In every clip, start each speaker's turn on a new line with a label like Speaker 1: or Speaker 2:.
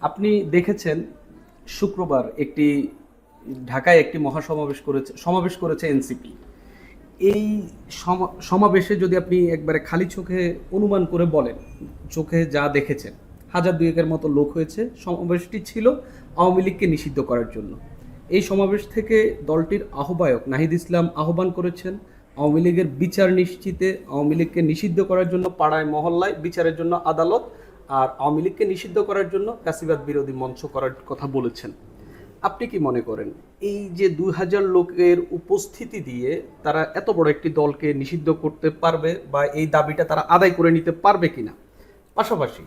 Speaker 1: আপনি দেখেছেন শুক্রবার একটি, ঢাকায় একটি মহাসমাবেশ করেছে, সমাবেশ করেছে এনসিপি। এই সমাবেশে যদি আপনি একবারে খালি চোখে অনুমান করে বলেন, চোখে যা দেখেছেন, হাজার দুয়েকের মতো লোক হয়েছে, সমাবেশটি ছিল আওয়ামী লীগকে নিষিদ্ধ করার জন্য। এই সমাবেশ থেকে দলটির আহ্বায়ক নাহিদ ইসলাম আহ্বান করেছেন, আওয়ামী লীগের বিচার নিশ্চিতে আওয়ামী লীগকে নিষিদ্ধ করার জন্য পাড়ায়, মহল্লায় বিচারের জন্য আদালত আর আওয়ামী লীগকে নিষিদ্ধ করার জন্য কাশিবাদ বিরোধী মঞ্চ করার কথা বলেছেন। আপনি কি মনে করেন, এই যে দুই হাজার লোকের উপস্থিতি দিয়ে তারা এত বড় একটি দলকে নিষিদ্ধ করতে পারবে বা এই দাবিটা তারা আদায় করে নিতে পারবে কিনা? পাশাপাশি,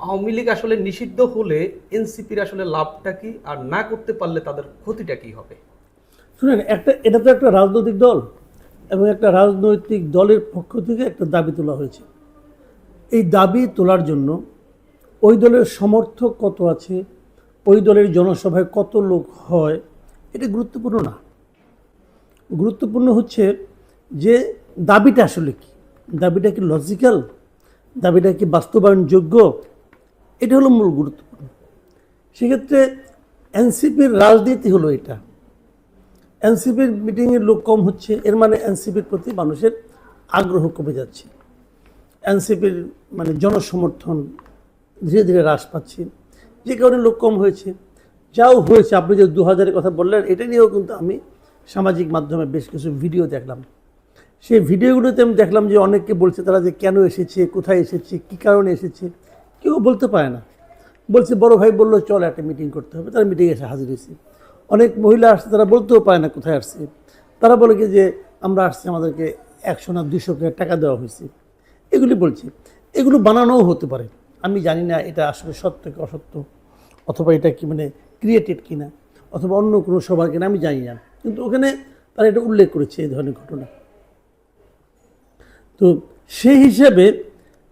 Speaker 1: আওয়ামী লীগ আসলে নিষিদ্ধ হলে এনসিপির আসলে লাভটা কি আর না করতে পারলে তাদের ক্ষতিটা কি হবে?
Speaker 2: শুনেন, একটা, এটা তো একটা রাজনৈতিক দল এবং একটা রাজনৈতিক দলের পক্ষ থেকে একটা দাবি তোলা হয়েছে। এই দাবি তোলার জন্য ওই দলের সমর্থক কত আছে? ওই দলের জনসভায় কত লোক হয়? এটা গুরুত্বপূর্ণ না। গুরুত্বপূর্ণ হচ্ছে যে দাবিটা আসলে কি? দাবিটা কি লজিক্যাল দাবিটা কি বাস্তবায়নযোগ্য? এটা হলো মূল গুরুত্বপূর্ণ। সেক্ষেত্রে এনসিপির রাজনীতি হলো এটা। এনসিপির মিটিংয়ের লোক কম হচ্ছে, এর মানে এনসিপির প্রতি মানুষের আগ্রহ কমে যাচ্ছে। এনসিপির মানে জনসমর্থন ধীরে ধীরে হ্রাস পাচ্ছে। যে কারণে লোক কম হয়েছে। যাও হয়েছে, আপনি যে দু হাজারের কথা বললেন, এটা নিয়েও কিন্তু আমি সামাজিক মাধ্যমে বেশ কিছু ভিডিও দেখলাম। সেই ভিডিওগুলোতে আমি দেখলাম যে অনেককে বলছে তারা যে কেন এসেছে, কোথায় এসেছে, কী কারণে এসেছে, কেউ বলতে পারে না। বলছে, বড় ভাই বলল, চল একটা মিটিং করতে হবে। তারা মিটিংয়ে এসে হাজির হয়েছে। অনেক মহিলা আসছে, তারা বলতেও পারে না কোথায় আসছে। তারা বলে কি যে, আমরা আসছি, আমাদেরকে একশো না দুশো টাকা দেওয়া হয়েছে। এগুলি বলছে, এগুলো বানানোও হতে পারে। আমি জানি না এটা আসলে সত্য কি অসত্য, অথবা এটা কি মানে ক্রিয়েটেড কিনা, অথবা অন্য কোনো সবার কিনা, আমি জানি না। কিন্তু ওখানে তারা এটা উল্লেখ করেছে এই ধরনের ঘটনা। তো সেই হিসেবে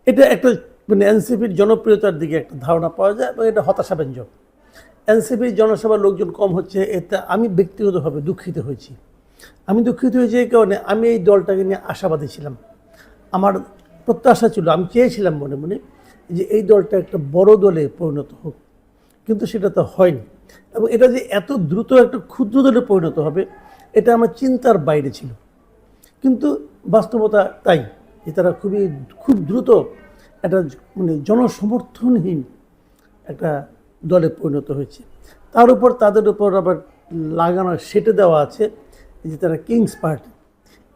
Speaker 2: এটা একটা মানে এনসিপির জনপ্রিয়তার দিকে একটা ধারণা পাওয়া যায় এবং এটা হতাশাব্যঞ্জক। এনসিপির জনসভার লোকজন কম হচ্ছে এটা আমি ব্যক্তিগতভাবে দুঃখিত হয়েছি। আমি দুঃখিত হয়েছি এই কারণে আমি এই দলটাকে নিয়ে আশাবাদী ছিলাম। আমার প্রত্যাশা ছিল, আমি চেয়েছিলাম মনে মনে যে এই দলটা একটা বড় দলে পরিণত হোক, কিন্তু সেটা তো হয়নি। এবং এটা যে এত দ্রুত একটা ক্ষুদ্র দলে পরিণত হবে, এটা আমার চিন্তার বাইরে ছিল। কিন্তু বাস্তবতা তাই, যে তারা খুবই, খুব দ্রুত একটা মানে জনসমর্থনহীন একটা দলে পরিণত হয়েছে। তার উপর তাদের উপর আবার লাগানো সেটে দেওয়া আছে যে তারা কিংস পার্টি।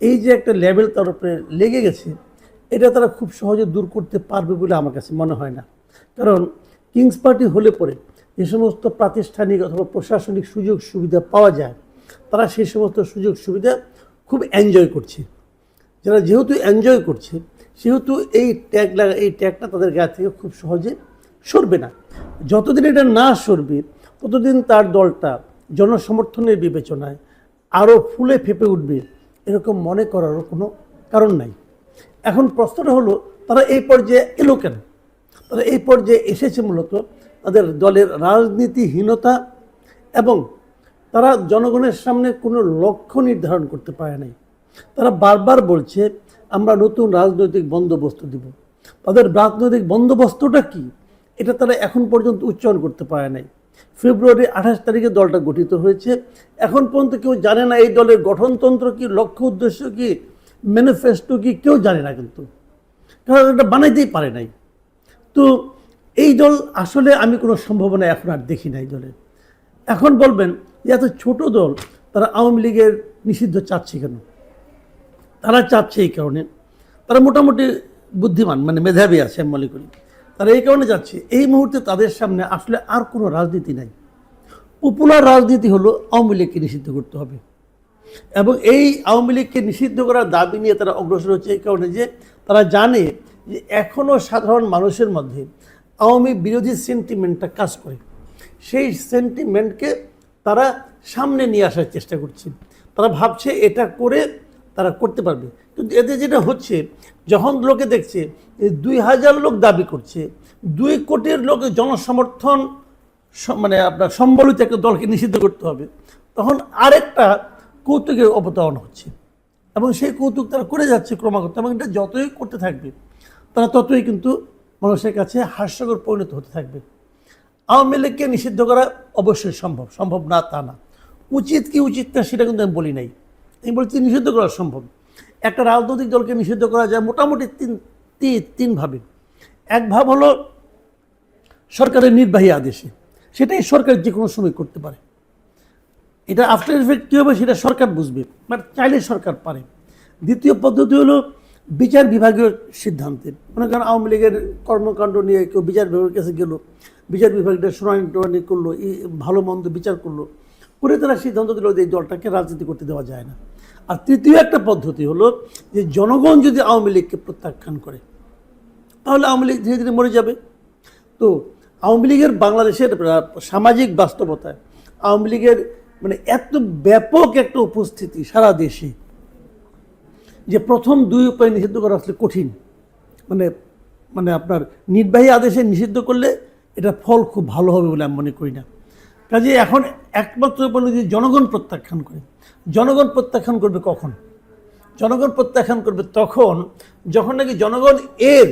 Speaker 2: এই যে একটা লেভেল তার উপরে লেগে গেছে এটা তারা খুব সহজে দূর করতে পারবে বলে আমার কাছে মনে হয় না। কারণ কিংস পার্টি হলে পরে যে সমস্ত প্রাতিষ্ঠানিক অথবা প্রশাসনিক সুযোগ সুবিধা পাওয়া যায়, তারা সেই সমস্ত সুযোগ সুবিধা খুব এনজয় করছে। যারা যেহেতু এনজয় করছে, সেহেতু এই ট্যাগ লাগা, এই ট্যাগটা তাদের গায়ে থেকে খুব সহজে সরবে না। যতদিন এটা না সরবে, ততদিন তার দলটা জনসমর্থনের বিবেচনায় আরও ফুলে ফেপে উঠবে, এরকম মনে করারও কোনো কারণ নাই। এখন প্রশ্নটা হলো, তারা এই পর্যায়ে এলো কেন? তারা এই পর্যায়ে এসেছে মূলত তাদের দলের রাজনীতিহীনতা এবং তারা জনগণের সামনে কোনো লক্ষ্য নির্ধারণ করতে পারে নাই। তারা বারবার বলছে, আমরা নতুন রাজনৈতিক বন্দোবস্ত দিব। তাদের রাজনৈতিক বন্দোবস্তটা কি? এটা তারা এখন পর্যন্ত উচ্চারণ করতে পারে নাই। ফেব্রুয়ারি আঠাশ তারিখে দলটা গঠিত হয়েছে। এখন পর্যন্ত কেউ জানে না এই দলের গঠনতন্ত্র কি, লক্ষ্য উদ্দেশ্য কি? ম্যানিফেস্টো কি কেউ জানে না কিন্তু। কারণ এটা বানাইতেই পারে নাই। তো এই দল আসলে আমি কোনো সম্ভাবনা এখন আর দেখি না এই দলের এখন বলবেন যে এত ছোট দল, তারা আওয়ামী লীগের নিষিদ্ধ চাচ্ছে কেন? তারা চাচ্ছে এই কারণে। তারা মোটামুটি বুদ্ধিমান মানে মেধাবী আছে আমি মনে করি। তারা এই কারণে যাচ্ছে এই মুহূর্তে তাদের সামনে আসলে আর কোনো রাজনীতি নাই। পপুলার রাজনীতি হলো আওয়ামী লীগকে নিষিদ্ধ করতে হবে। এবং এই আওয়ামী লীগকে নিষিদ্ধ করার দাবি নিয়ে তারা অগ্রসর হচ্ছে এই কারণে যে তারা জানে যে এখনও সাধারণ মানুষের মধ্যে আওয়ামী বিরোধী সেন্টিমেন্টটা কাজ করে। সেই সেন্টিমেন্টকে তারা সামনে নিয়ে আসার চেষ্টা করছে। তারা ভাবছে এটা করে তারা করতে পারবে। কিন্তু এতে যেটা হচ্ছে, যখন লোকে দেখছে দুই হাজার লোক দাবি করছে, দুই কোটির লোক জনসমর্থন মানে আপনার সম্বলিত একটা দলকে নিষিদ্ধ করতে হবে, তখন আরেকটা কৌতুকের অবতারণ হচ্ছে। এবং সেই কৌতুক তারা করে যাচ্ছে ক্রমাগত এবং এটা যতই করতে থাকবে, তারা ততই কিন্তু মানুষের কাছে হাস্যকর পরিণত হতে থাকবে। আওয়ামী লীগকে নিষিদ্ধ করা অবশ্যই সম্ভব সম্ভব না, তা না। উচিত কি উচিত না সেটা কিন্তু আমি বলি নাই। আমি বলছি নিষিদ্ধ করা সম্ভব। একটা রাজনৈতিক দলকে নিষিদ্ধ করা যায় মোটামুটি তিন তিন তিনভাবে এক ভাব হলো সরকারের নির্বাহী আদেশে। সেটাই সরকার যে কোনো সময় করতে পারে। এটা আফটার ইফেক্ট কী হবে সেটা সরকার বুঝবে বাট চাইলে সরকার পারে। দ্বিতীয় পদ্ধতি হলো বিচার বিভাগীয় সিদ্ধান্তে মনে করেন আওয়ামী লীগের কর্মকাণ্ড নিয়ে কেউ বিচার বিভাগের কাছে গেল, বিচার বিভাগটা শুনানি টুনানি করল এই ভালো মন্দ বিচার করল, করে তারা সিদ্ধান্ত দিল যে এই দলটাকে রাজনীতি করতে দেওয়া যায় না। আর তৃতীয় একটা পদ্ধতি হলো যে জনগণ যদি আওয়ামী লীগকে প্রত্যাখ্যান করে, তাহলে আওয়ামী লীগ ধীরে ধীরে মরে যাবে। তো আওয়ামী লীগের বাংলাদেশের সামাজিক বাস্তবতায় আওয়ামী লীগের মানে এত ব্যাপক একটা উপস্থিতি সারা দেশে যে প্রথম দুই উপায় নিষিদ্ধ করা আসলে কঠিন। মানে মানে আপনার নির্বাহী আদেশে নিষিদ্ধ করলে এটা ফল খুব ভালো হবে বলে আমি মনে করি না। কাজে এখন একমাত্র উপায় যে জনগণ প্রত্যাখ্যান করে। জনগণ প্রত্যাখ্যান করবে কখন? জনগণ প্রত্যাখ্যান করবে তখন যখন নাকি জনগণ এর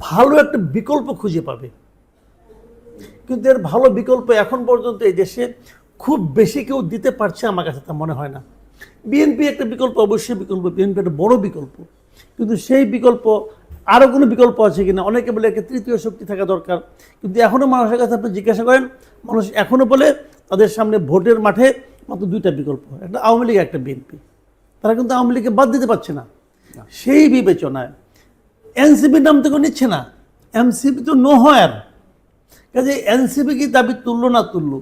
Speaker 2: ভালো একটা বিকল্প খুঁজে পাবে। কিন্তু এর ভালো বিকল্প এখন পর্যন্ত এই দেশে খুব বেশি কেউ দিতে পারছে আমার কাছে তা মনে হয় না। বিএনপি একটা বিকল্প অবশ্যই বিকল্প। বিএনপি একটা বড় বিকল্প। কিন্তু সেই বিকল্প আরও কোনো বিকল্প আছে কিনা? অনেকে বলে একটা তৃতীয় শক্তি থাকা দরকার। কিন্তু এখনও মানুষের কাছে আপনি জিজ্ঞাসা করেন মানুষ এখনও বলে তাদের সামনে ভোটের মাঠে মাত্র দুইটা বিকল্প। একটা আওয়ামী লীগ একটা বিএনপি। তারা কিন্তু আওয়ামী লীগকে বাদ দিতে পারছে না। সেই বিবেচনায় এনসিপির নাম তো কেউ নিচ্ছে না। এনসিপি তো নো হয় আর কাজে এনসিপি কি দাবি তুললো না তুললো?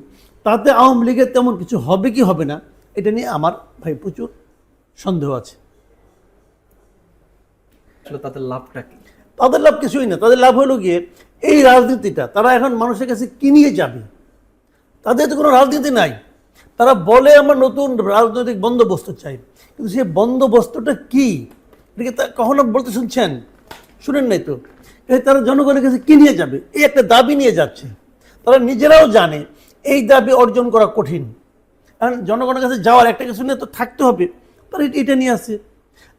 Speaker 2: তাতে আওয়ামী লীগের তেমন কিছু হবে কি হবে না এটা নিয়ে আমার ভাই প্রচুর সন্দেহ আছে।
Speaker 1: তাদের লাভটা কি?
Speaker 2: তাদের লাভ কিছুই না তাদের লাভ হলো গিয়ে এই রাজনীতিটা তারা এখন মানুষের কাছে কি নিয়ে যাবে? তাদের তো কোনো রাজনীতি নাই। তারা বলে আমরা নতুন রাজনৈতিক বন্দোবস্ত চাই কিন্তু সেই বন্দোবস্তটা কি? এটাকে তা কখনো বলতে শুনছেন? শুনেন নাই তো? তারা জনগণের কাছে কি নিয়ে যাবে? এই একটা দাবি নিয়ে যাচ্ছে। তারা নিজেরাও জানে এই দাবি অর্জন করা কঠিন। কারণ জনগণের কাছে যাওয়ার একটা কিছু নিয়ে তো থাকতে হবে তারা এটা- নিয়ে আসে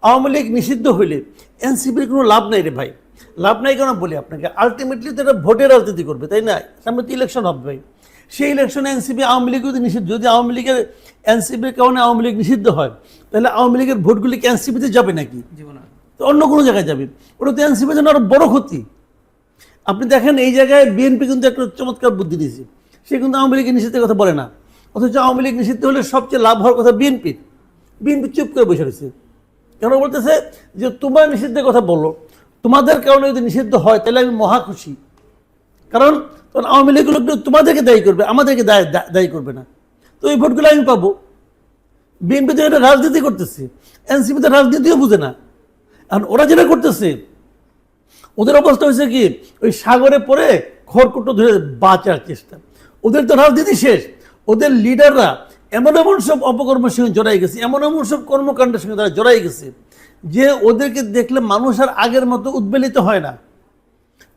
Speaker 2: আওয়ামী লীগ নিষিদ্ধ হইলে এনসিপির কোনো লাভ নাই রে ভাই। লাভ নাই কেন বলি আপনাকে? আলটিমেটলি তো এটা ভোটের রাজনীতি করবে তাই না? সামনে তো ইলেকশন হবে ভাই। সেই ইলেকশনে এনসিপি আওয়ামী লীগ যদি নিষিদ্ধ। যদি আওয়ামী লীগের এনসিপির কারণে আওয়ামী লীগ নিষিদ্ধ হয় তাহলে আওয়ামী লীগের ভোটগুলি কি এনসিপিতে যাবে নাকি? তো অন্য কোনো জায়গায় যাবে। ওটা তো এনসিপির জন্য আরও বড় ক্ষতি। আপনি দেখেন এই জায়গায় বিএনপি কিন্তু একটা চমৎকার বুদ্ধি দিয়েছে। সে কিন্তু আওয়ামী লীগের নিষিদ্ধের কথা বলে না। অথচ আওয়ামী লীগ নিষিদ্ধ হলে সবচেয়ে লাভ হওয়ার কথা বিএনপির বিএনপি চুপ করে বসে রয়েছে। কেন বলতেছে যে তোমার নিষিদ্ধের কথা বলো তোমাদের কারণে যদি নিষিদ্ধ হয় তাহলে আমি মহা খুশি। কারণ তখন আওয়ামী লীগ লোক তোমাদেরকে দায়ী করবে, আমাদেরকে দায়- দায়ী করবে না। তো এই ভোটগুলো আমি পাবো। বিএনপি তো এটা রাজনীতি করতেছে। এনসিপি তো রাজনীতিও বুঝে না। আর ওরা যেটা করতেছে, ওদের অবস্থা হয়েছে কি, ওই সাগরে পড়ে খড়কুটো ধরে বাঁচার চেষ্টা। ওদের তো রাজনীতি শেষ। ওদের লিডাররা এমন এমন সব অপকর্মের সঙ্গে জড়াই গেছে, এমন এমন সব কর্মকাণ্ডের সঙ্গে তারা জড়াই গেছে, যে ওদেরকে দেখলে মানুষ আর আগের মতো উদ্বেলিত হয় না।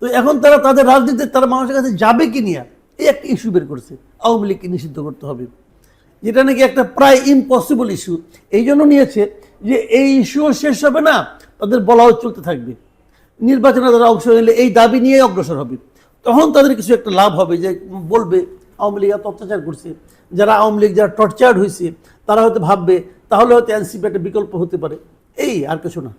Speaker 2: তো এখন তারা তাদের রাজনীতি তারা মানুষের কাছে যাবে কি নিয়ে? এই একটা ইস্যু বের করছে, আওয়ামী লীগকে নিষিদ্ধ করতে হবে। যেটা নাকি একটা প্রায় ইম্পসিবল ইস্যু এই জন্য নিয়েছে যে এই ইস্যুও শেষ হবে না, তাদের বলাও চলতে থাকবে। নির্বাচনে তারা অংশ নিলে এই দাবি নিয়ে অগ্রসর হবে। তখন তাদের কিছু একটা লাভ হবে যে বলবে আওয়ামী লীগ অত্যাচার করছে। যারা আওয়ামী লীগ যারা টর্চার্ড হয়েছে তারা হয়তো ভাববে, তাহলে হয়তো এনসিপি একটা বিকল্প হতে পারে। এই আর কিছু না।